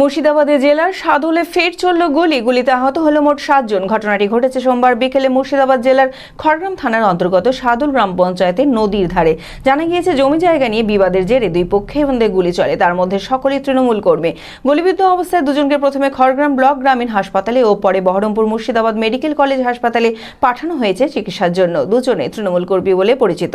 মুর্শিদাবাদে জেলার সাদলে ফের চলল গুলি। গুলিতে আহত হলো মোট সাতজন। ঘটনাটি ঘটেছে সোমবার বিকেলে মুর্শিদাবাদ জেলার খড়গ্রাম থানার অন্তর্গত সাদুল গ্রাম পঞ্চায়েতের নদীর ধারে। জানা গিয়েছে, জমি জায়গা নিয়ে বিবাদের জেরে দুই পক্ষে মধ্যে গুলি চলে। তার মধ্যে সকলেই তৃণমূল কর্মী। গুলিবিদ্ধ অবস্থায় দুজনকে প্রথমে খড়গ্রাম ব্লক গ্রামীণ হাসপাতালে ও পরে বহরমপুর মুর্শিদাবাদ মেডিকেল কলেজ হাসপাতালে পাঠানো হয়েছে চিকিৎসার জন্য। দুজনে তৃণমূল কর্মী বলে পরিচিত।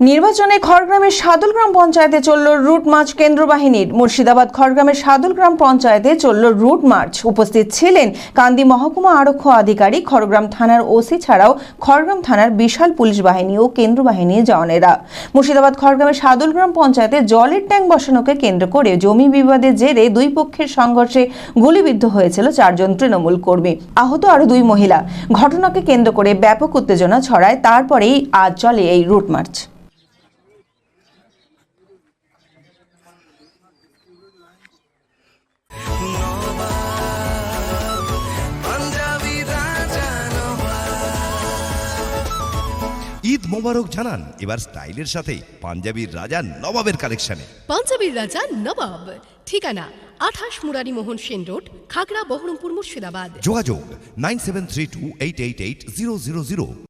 নির্বাচনে খড়গ্রামের সাদুলগ্রাম পঞ্চায়েতে চলল রুট মার্চ কেন্দ্র বাহিনীর মুর্শিদাবাদ খড়গ্রামের সাদুলগ্রাম পঞ্চায়েতে চলল রুট মার্চ। উপস্থিত ছিলেন কান্দি মহকুমা আরক্ষ আধিকারিক খড়গ্রাম থানার ওসি ছাড়াও খড়গ্রাম থানার বিশাল পুলিশ বাহিনী ও কেন্দ্র বাহিনীর জওয়ানেরা। মুর্শিদাবাদ খড়গ্রামের সাদুলগ্রাম পঞ্চায়েতে জলের ট্যাঙ্ক বসানোকে কেন্দ্র করে জমি বিবাদের জেরে দুই পক্ষের সংঘর্ষে গুলিবিদ্ধ হয়েছিল চারজন তৃণমূল কর্মী, আহত আরও দুই মহিলা। ঘটনাকে কেন্দ্র করে ব্যাপক উত্তেজনা ছড়ায়, তারপরেই আজ চলে এই রুট মার্চ। ঈদ মোবারক জানান। এবার স্টাইলের সাথে পাঞ্জাবির রাজা নবাবের কালেকশনে। পাঞ্জাবির রাজা নবাব। ঠিকানা আঠাশ মুরারি মোহন সেন রোড খাগড়া বহরমপুর মুর্শিদাবাদ। যোগাযোগ nine seven three two eight eight eight zero zero zero.